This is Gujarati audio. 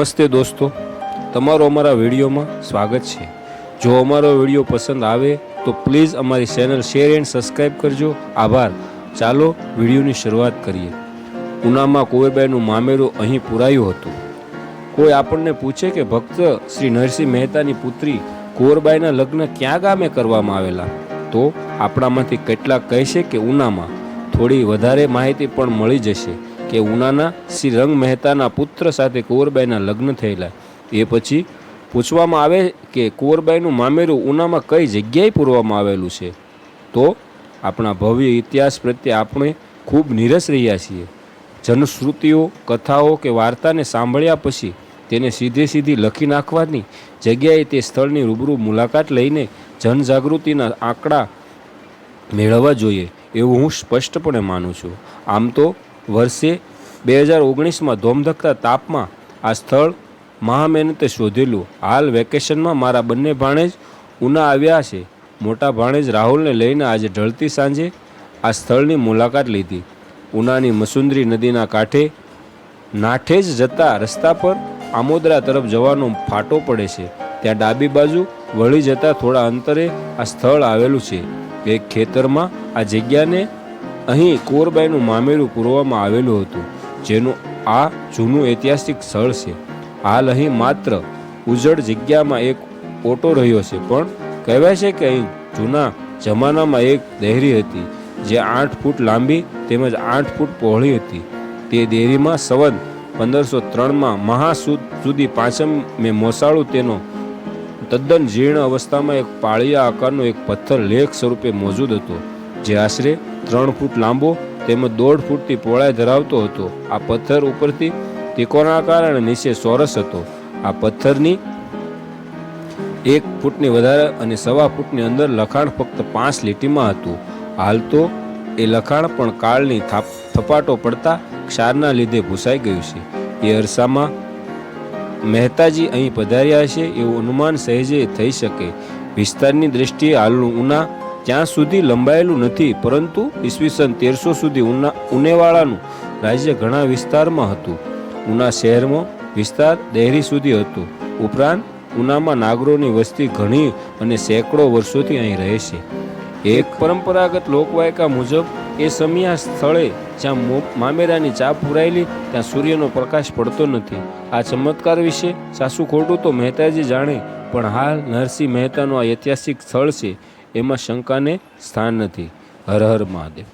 નમસ્તે દોસ્તો. તમારો અમારા વિડીયોમાં સ્વાગત છે. જો અમારો વીડિયો પસંદ આવે, તો પ્લીઝ અમારી ચેનલ શેર એન્ડ સબસ્ક્રાઈબ કરજો. આભાર. ચાલો વિડીયોની શરૂઆત કરીએ. ઉનામાં કુંવરબાઈનું મામેરું અહીં પુરાયું હતું. કોઈ આપણને પૂછે કે, ભક્ત, શ્રી નરસિંહ મહેતાની પુત્રી કુંવરબાઈના લગ્ન ક્યાં ગામે કરવામાં આવેલા? તો આપણામાંથી કેટલાક કહેશે કે ઉનામાં. થોડી વધારે માહિતી પણ મળી જશે. કે ઉનાના શ્રી રંગ મહેતાના પુત્ર સાથે કુંવરબાઈના લગ્ન થયેલા. એ પછી પૂછવામાં આવે કે કુંવરબાઈનું મામેરું ઉનામાં કઈ જગ્યાએ પૂરવામાં આવેલું છે? તો આપણા ભવ્ય ઇતિહાસ પ્રત્યે આપણે ખૂબ નિરસ રહ્યા છીએ. જનશ્રુતિઓ, કથાઓ કે વાર્તાને સાંભળ્યા પછી તેને સીધે સીધી લખી નાખવાની જગ્યાએ તે સ્થળની રૂબરૂ મુલાકાત લઈને જનજાગૃતિના આંકડા મેળવવા જોઈએ, એવું હું સ્પષ્ટપણે માનું છું. આમ તો વર્ષે બે હજાર ઓગણીસમાં ધોમધકતા તાપમાં આ સ્થળ મહામહેનતે શોધેલું. હાલ વેકેશનમાં મારા બંને ભાણેજ ઉના આવ્યા છે. મોટા ભાણેજ રાહુલને લઈને આજે ઢળતી સાંજે આ સ્થળની મુલાકાત લીધી. ઉનાની મસુંદરી નદીના કાંઠે નાઠે જ જતા રસ્તા પર આમોદરા તરફ જવાનો ફાટો પડે છે. ત્યાં ડાબી બાજુ વળી જતા થોડા અંતરે આ સ્થળ આવેલું છે. એક ખેતરમાં આ જગ્યાને અહીં કોરબાઈનું મામેરું પૂરવામાં આવેલું હતું, જેનું આ જૂનું ઐતિહાસિક સ્થળ છે. હાલ અહીં માત્ર ઉજળ જગ્યામાં એક ઓટો રહ્યો છે, પણ કહેવાય છે કે અહીં જૂના જમાનામાં એક દેહરી હતી, જે આઠ ફૂટ લાંબી તેમજ આઠ ફૂટ પહોળી હતી. તે દેરીમાં સંવત પંદરસો ત્રણમાં મહાસુદ સુધી પાંચમ મેં મોસાળું તેનો તદ્દન જીર્ણ અવસ્થામાં એક પાળિયા આકારનો એક પથ્થર લેખ સ્વરૂપે મોજૂદ હતો, જે આશરે ત્રણ ફૂટ લાંબો તેમજ દોઢ ફૂટથી પહોળાઈ ધરાવતો હતો. આ પથ્થર ઉપરથી ત્રિકોણાકાર કારણે નીચે ચોરસ હતો. આ પથ્થરની એક ફૂટની વધારે અને સવા ફૂટની અંદર લખાણ ફક્ત પાંચ લીટીમાં હતું. હાલ તો એ લખાણ પણ કાળની થાપ થપાટો પડતા ક્ષારના લીધે ભૂસાઈ ગયું છે. એ અરસામાં મહેતાજી અહીં પધાર્યા છે એવું અનુમાન સહેજે થઈ શકે. વિસ્તારની દ્રષ્ટિએ હાલનું ઉના ત્યાં સુધી લંબાયેલું નથી, પરંતુ ઈસવીસન તેરસો સુધી ઉના, ઉનેવાળાનું રાજ્ય ઘણા વિસ્તારમાં હતું. ઉના શહેરમાં વિસ્તાર દહેરી સુધી હતું. ઉપરાંત, ઉનામાં નાગરોની વસ્તી ઘણી અને સેંકડો વર્ષોથી અહીં રહે છે. એક પરંપરાગત લોકવાયકા મુજબ, એ સમયા સ્થળે જ્યાં મામેરાની ચા પુરાયેલી, ત્યાં સૂર્યનો પ્રકાશ પડતો નથી. આ ચમત્કાર વિશે સાસુ ખોટું તો મહેતાજી જાણે, પણ હાલ નરસિંહ મહેતાનું આ ઐતિહાસિક સ્થળ છે. એમાં શંકાને સ્થાન નથી. હર હર મહાદેવ.